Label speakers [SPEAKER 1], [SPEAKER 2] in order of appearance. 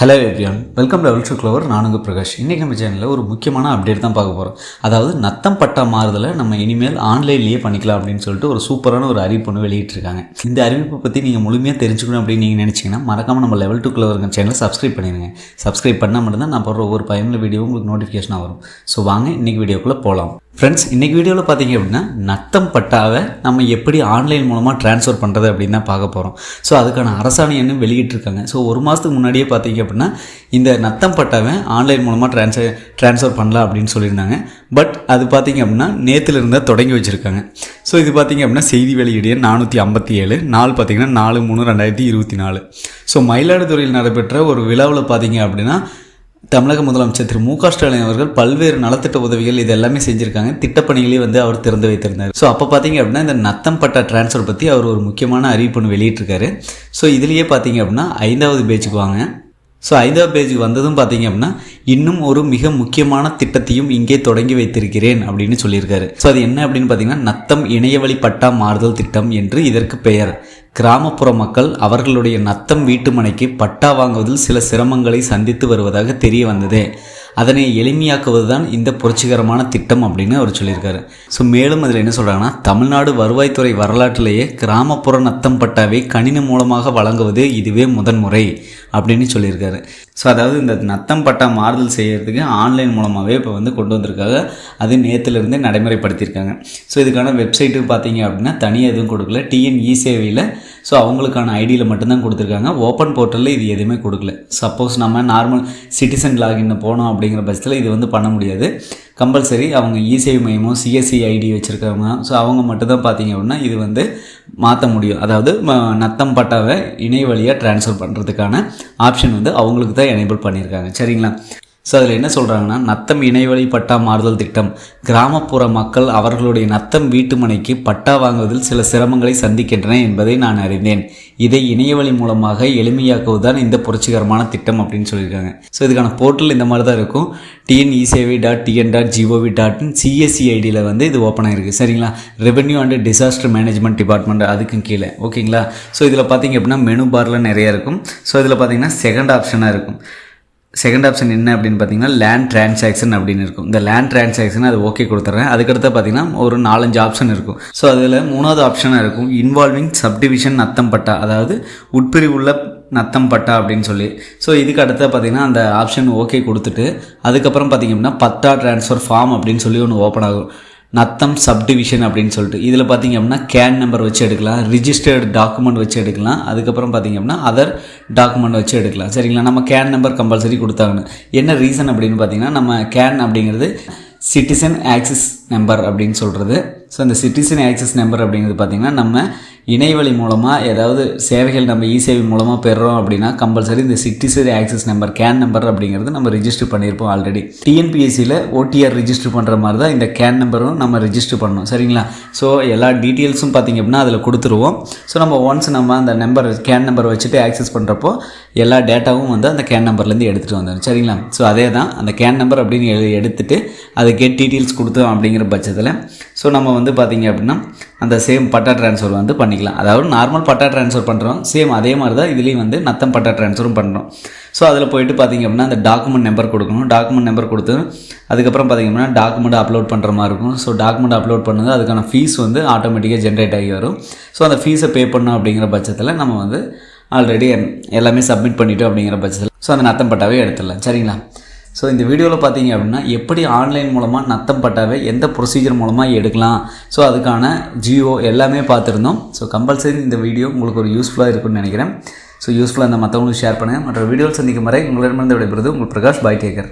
[SPEAKER 1] Hello everyone welcome level two clover நானுங்க பிரகாஷ். இன்றைக்கி நம்ம சேனலில் ஒரு முக்கியமான அப்டேட் தான் பார்க்க போகிறோம் அதாவது நத்தம் பட்டா மாறுதலை நம்ம இனிமேல் ஆன்லைன்லேயே பண்ணிக்கலாம் அப்படின்னு சொல்லிட்டு ஒரு சூப்பரான ஒரு அறிவிப்பு ஒன்று வெளியிட்டிருக்காங்க. இந்த அறிவிப்பை பற்றி நீங்கள் முழுமையாக தெரிஞ்சுக்கணும் அப்படின்னு நீங்கள் நினச்சிங்கன்னா மறக்காமல் நம்ம லெவல் டு க்ளோவர் சேனலை சப்ஸ்கிரைப் பண்ணிடுங்க சப்ஸ்கிரைப் பண்ணால் மட்டும்தான் நான் போடுற ஒவ்வொரு பயனுள்ள வீடியோ உங்களுக்கு நோட்டிஃபிகேஷனாக வரும். ஸோ வாங்க இன்றைக்கி வீடியோக்குள்ளே போகலாம் ஃப்ரெண்ட்ஸ் இன்றைக்கி வீடியோவில் பார்த்தீங்க அப்படின்னா நத்தம் பட்டாவை நம்ம எப்படி ஆன்லைன் மூலமாக ட்ரான்ஸ்ஃபர் பண்ணுறது அப்படின்னு தான் பார்க்க போகிறோம் ஸோ அதுக்கான அரசாணை என்ன வெளியிட்டிருக்காங்க. ஸோ ஒரு மாதத்துக்கு முன்னாடியே பார்த்தீங்க அப்படின்னா இந்த நத்தம் பட்டாவை ஆன்லைன் மூலமாக ட்ரான்ஸ்ஃபர் ட்ரான்ஸ்ஃபர் பண்ணலாம் அப்படின்னு சொல்லியிருந்தாங்க. பட் அது பார்த்தீங்க அப்படின்னா நேற்றுல இருந்தால் தொடங்கி வச்சுருக்காங்க. ஸோ இது பார்த்தீங்க அப்படின்னா செய்தி வெளியீடு நானூற்றி ஐம்பத்தி ஏழு. நாள் பார்த்தீங்கன்னா நாலு மூணு ரெண்டாயிரத்தி இருபத்தி நாலு. ஸோ மயிலாடுதுறையில் நடைபெற்ற ஒரு விழாவில் பார்த்தீங்க அப்படின்னா தமிழக முதலமைச்சர் திரு மு க ஸ்டாலின் அவர்கள் பல்வேறு நலத்திட்ட உதவிகள் இது எல்லாமே செஞ்சுருக்காங்க. திட்டப்பணிகளே வந்து அவர் திறந்து வைத்திருந்தார். ஸோ அப்போ பார்த்தீங்க அப்படின்னா இந்த நத்தம் பட்டா டிரான்ஸ்ஃபர் பற்றி அவர் ஒரு முக்கியமான அறிவிப்பு ஒன்று வெளியிட்டிருக்காரு. ஸோ இதுலேயே பார்த்தீங்க அப்படின்னா ஐந்தாவது பேச்சுக்கு வாங்க. ஸோ ஐந்தாவது பேஜுக்கு வந்ததும் பார்த்தீங்க அப்படின்னா இன்னும் ஒரு மிக முக்கியமான திட்டத்தையும் இங்கே தொடங்கி வைத்திருக்கிறேன் அப்படின்னு சொல்லியிருக்காரு. ஸோ அது என்ன அப்படின்னு பார்த்தீங்கன்னா நத்தம் இணையவழி பட்டா மாறுதல் திட்டம் என்று இதற்கு பெயர். கிராமப்புற மக்கள் அவர்களுடைய நத்தம் வீட்டுமனைக்கு பட்டா வாங்குவதில் சில சிரமங்களை சந்தித்து வருவதாக தெரிய வந்தது. அதனை எளிமையாக்குவது தான் இந்த புரட்சிகரமான திட்டம் அப்படின்னு அவர் சொல்லியிருக்காரு. ஸோ மேலும் அதில் என்ன சொல்கிறாங்கன்னா தமிழ்நாடு வருவாய்த்துறை வரலாற்றிலேயே கிராமப்புற நத்தம் பட்டாவை கணினி மூலமாக வழங்குவது இதுவே முதன்முறை. அப்படின்னு சொல்லியிருக்காரு. ஸோ அதாவது இந்த நத்தம் பட்டா மாறுதல் செய்கிறதுக்கு ஆன்லைன் மூலமாகவே இப்போ வந்து கொண்டு வந்திருக்காங்க. அது நேற்றுலேருந்தே நடைமுறைப்படுத்தியிருக்காங்க. ஸோ இதுக்கான வெப்சைட்டு பார்த்தீங்க அப்படின்னா தனியாக எதுவும் கொடுக்கல. டிஎன் இ சேவையில். ஸோ அவங்களுக்கான ஐடியில் மட்டும்தான் கொடுத்துருக்காங்க. ஓப்பன் போர்ட்டலில் இது எதுவுமே கொடுக்கல. சப்போஸ் நம்ம நார்மல் சிட்டிசன் லாகின் போனோம் அப்படிங்கிற பட்சத்தில் இது வந்து பண்ண முடியாது. கம்பல்சரி அவங்க இசேவை மையமோ சிஎஸ்சி ஐடி வச்சுருக்கவங்க ஸோ அவங்க மட்டும்தான் பார்த்தீங்க அப்படின்னா இது வந்து மாற்ற முடியும். அதாவது ம- நத்தம் பட்டாவை இணைய வழியாக ட்ரான்ஸ்ஃபர் பண்ணுறதுக்கான ஆப்ஷன் வந்து அவங்களுக்கு தான் எனேபிள் பண்ணியிருக்காங்க. சரிங்களா? ஸோ அதில் என்ன சொல்கிறாங்கன்னா நத்தம் இணையவழி பட்டா மாறுதல் திட்டம். கிராமப்புற மக்கள் அவர்களுடைய நத்தம் வீட்டுமனைக்கு பட்டா வாங்குவதில் சில சிரமங்களை சந்திக்கின்றன என்பதை நான் அறிந்தேன். இதை இணையவழி மூலமாக எளிமையாக்குவதுதான் இந்த புரட்சிகரமான திட்டம் அப்படின்னு சொல்லியிருக்காங்க. ஸோ இதுக்கான போர்ட்டல் இந்த மாதிரி தான் இருக்கும் tnesevai dot TN dot GOV dot CSC ஐடியில் வந்து இது ஓப்பன் ஆகிருக்கு சரிங்களா? Revenue and disaster management department அதுக்கும் கீழே. ஓகேங்களா ஸோ இதில் பார்த்தீங்க அப்படின்னா மெனு பாரில் நிறையா இருக்கும். ஸோ இதில் பார்த்தீங்கன்னா செகண்ட் ஆப்ஷனாக இருக்கும். செகண்ட் ஆப்ஷன் என்ன அப்படின்னு பார்த்தீங்கன்னா லேண்ட் டிரான்சாக்ஷன் அப்படின்னு இருக்கும். இந்த லேண்ட் டிரான்சாக்ஷன் அது ஓகே கொடுத்துட்றேன் அதுக்கடுத்து பார்த்தீங்கன்னா ஒரு நாலஞ்சு ஆப்ஷன் இருக்கும். ஸோ அதில் மூணாவது ஆப்ஷனாக இருக்கும். இன்வால்விங் சப்டிவிஷன் நத்தம் பட்டா அதாவது உட்பிரிவுள்ள நத்தம் பட்டா அப்படின்னு சொல்லி. ஸோ இதுக்கு அடுத்து பார்த்தீங்கன்னா அந்த ஆப்ஷன் ஓகே கொடுத்துட்டு அதுக்கப்புறம் பார்த்தீங்க அப்படின்னா பட்டா ட்ரான்ஸ்ஃபர் ஃபார்ம் அப்படின்னு சொல்லி ஒன்று ஓப்பன் ஆகும். நத்தம் சப்டிவிஷன் அப்படின்னு சொல்லிட்டு. இதில் பார்த்தீங்க அப்படின்னா கேன் நம்பர் வச்சு எடுக்கலாம். ரிஜிஸ்டர்டு டாக்குமெண்ட் வச்சு எடுக்கலாம். அதுக்கப்புறம் பார்த்தீங்க அப்படின்னா அதர் டாக்குமெண்ட் வச்சு எடுக்கலாம். சரிங்களா? நம்ம கேன் நம்பர் கம்பல்சரி கொடுத்தாங்கன்னு என்ன ரீசன் அப்படின்னு பார்த்தீங்கன்னா நம்ம கேன் அப்படிங்கிறது சிட்டிசன் ஆக்சஸ் நம்பர் அப்படின்னு சொல்கிறது ஸோ அந்த சிட்டிசன் ஆக்சஸ் நம்பர் அப்படிங்கிறது பார்த்திங்கன்னா நம்ம இணையவழி மூலமாக ஏதாவது சேவைகள் நம்ம இ சேவை மூலமாக பெறுறோம் அப்படின்னா கம்பல்சரி இந்த citizen access number CAN number அப்படிங்கிறது நம்ம ரிஜிஸ்டர் பண்ணியிருப்போம் ஆல்ரெடி டிஎன்பிஎஸ்சியில் ஓடிஆர் ரிஜிஸ்டர் பண்ணுற மாதிரி தான் இந்த கேன் நம்பரும் நம்ம ரிஜிஸ்டர் பண்ணணும். சரிங்களா? ஸோ எல்லா டீட்டெயில்ஸும் பார்த்திங்க அப்படின்னா அதில் கொடுத்துருவோம். ஸோ நம்ம ஒன்ஸ் நம்ம அந்த நம்பர் கேன் நம்பர் வச்சுட்டு ஆக்சஸ் பண்ணுறப்போ எல்லா டேட்டாவும் வந்து அந்த கேன் நம்பர்லேருந்து எடுத்துகிட்டு வந்துடும் சரிங்களா? ஸோ அதே தான். அந்த கேன் நம்பர் அப்படின்னு எடுத்துகிட்டு எடுத்துட்டு அது கெட் டீட்டெயில்ஸ் கொடுத்தோம் அப்படிங்கிற பட்சத்தில் ஸோ நம்ம வந்து பார்த்திங்க அப்படின்னா அந்த சேம் பட்டா ட்ரான்ஸ்ஃபர் வந்து பண்ணிக்கலாம். அதாவது நார்மல் பட்டா ட்ரான்ஸ்ஃபர் பண்ணுறோம் சேம் அதே மாதிரி தான் இதுலேயும் வந்து நத்தம் பட்டா ட்ரான்ஸ்ஃபரும் பண்ணுறோம் ஸோ அதில் போயிட்டு பார்த்திங்க அப்படின்னா அந்த டாக்குமெண்ட் நம்பர் கொடுக்கணும். டாக்குமெண்ட் நம்பர் கொடுத்து அதுக்கப்புறம் பார்த்திங்க அப்படின்னா டாக்குமெண்ட் அப்லோட் பண்ணுற மாதிரி இருக்கும். ஸோ டாக்குமெண்ட் அப்லோட் பண்ணது அதுக்கான ஃபீஸ் வந்து ஆட்டோமேட்டிக்காக ஜென்ரேட் ஆகி வரும். ஸோ அந்த ஃபீஸை பே பண்ணோம் அப்படிங்கிற பட்சத்தில் நம்ம வந்து ஆல்ரெடி எல்லாமே சப்மிட் பண்ணிட்டோம் அப்படிங்கிற பட்சத்தில். ஸோ அந்த நத்தம் பட்டாவே எடுத்துடலாம். சரிங்களா? ஸோ இந்த வீடியோவில் பார்த்தீங்க அப்படின்னா எப்படி ஆன்லைன் மூலமாக நத்தம் பட்டாவே எந்த ப்ரொசீஜர் மூலமாக எடுக்கலாம்? ஸோ அதுக்கான ஜியோ எல்லாமே பார்த்துருந்தோம் ஸோ கம்பல்சரி இந்த வீடியோ உங்களுக்கு ஒரு யூஸ்ஃபுல்லாக இருக்கும்னு நினைக்கிறேன். ஸோ யூஸ்ஃபுல்லாக இந்த மற்றவங்களுக்கு ஷேர் பண்ணுங்கள் மற்ற வீடியோவில் சந்திக்கும் வரை உங்களிடமிருந்து விடைபெறுது உங்கள் பிரகாஷ் பாய் டேக்கர்